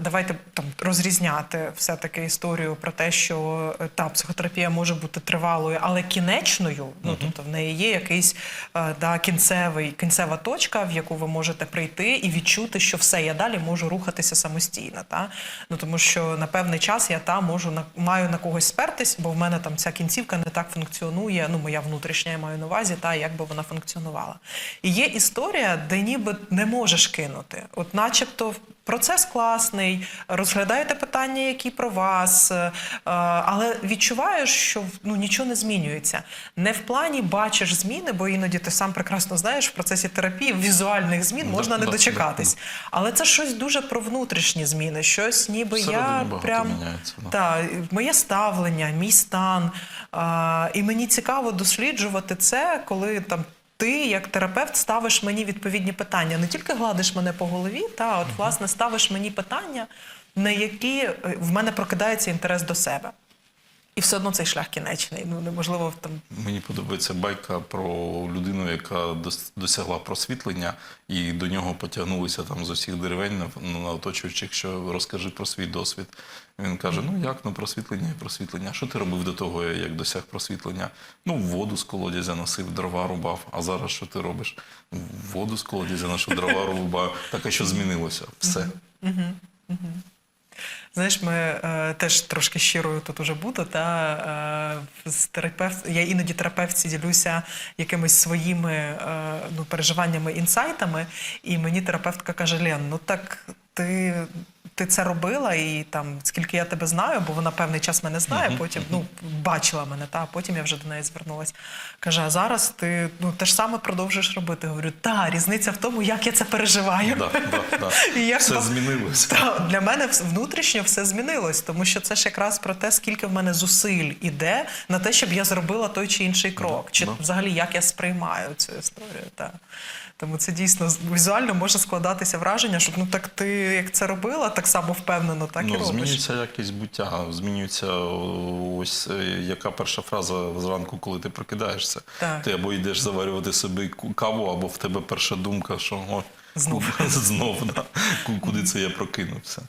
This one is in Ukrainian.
давайте там розрізняти все-таки історію про те, що е, та психотерапія може бути тривалою, але кінечною. Ну тобто в неї є якийсь е, да, кінцевий, кінцева точка, в яку ви можете прийти і відчути, що все, я далі можу рухатися самостійно. Та? Ну тому що на певний час я та можу на маю на когось спертись, бо в мене там ця кінцівка не так функціонує. Ну, моя внутрішня я маю на увазі, та як би вона функціонувала. І є історія, де ніби не можеш кинути. От, начебто, процес класний, розглядаєте питання, які про вас, е, але відчуваєш, що ну нічого не змінюється. Не в плані бачиш зміни, бо іноді ти сам прекрасно знаєш в процесі терапії візуальних змін можна не да, дочекатись. Але це щось дуже про внутрішні зміни, щось ніби Всередині я прям да. та моє ставлення, мій стан. А, і мені цікаво досліджувати це, коли там. Ти, як терапевт, ставиш мені відповідні питання. Не тільки гладиш мене по голові, та от власне ставиш мені питання, на які е, в мене прокидається інтерес до себе. І все одно цей шлях кінечний. Ну неможливо там Мені подобається байка про людину, яка дос- досягла просвітлення, і до нього потягнулися там з усіх деревень на, на оточуючих, що розкажи про свій досвід. Він каже: Ну як ну просвітлення і просвітлення. Що ти робив до того, як досяг просвітлення? Ну, воду з колодязя носив, дрова рубав. А зараз що ти робиш? Воду з колодязя ношу, дрова рубаю. Так що змінилося? Все. Знаєш, ми е, теж трошки щирою тут уже буду. Та е, з терапевт, я іноді терапевтці ділюся якимись своїми е, ну, переживаннями, інсайтами, і мені терапевтка каже: Лен, ну так ти. Ти це робила, і там скільки я тебе знаю, бо вона певний час мене знає, потім ну бачила мене, та а потім я вже до неї звернулась. Каже: а зараз ти ну те ж саме продовжуєш робити. Говорю, та різниця в тому, як я це переживаю. Да, да, да. І як Все змінилося. та, для мене внутрішньо все змінилось, тому що це ж якраз про те, скільки в мене зусиль іде на те, щоб я зробила той чи інший крок, чи да. взагалі як я сприймаю цю історію. Та. Тому це дійсно візуально може складатися враження, що ну так ти як це робила, так само впевнено, так і ну, робиш. змінюється якість буття, змінюється ось е, яка перша фраза зранку, коли ти прокидаєшся. Так. Ти або йдеш заварювати собі каву, або в тебе перша думка, що о, Знов. знов, да. Куди це я прокинувся.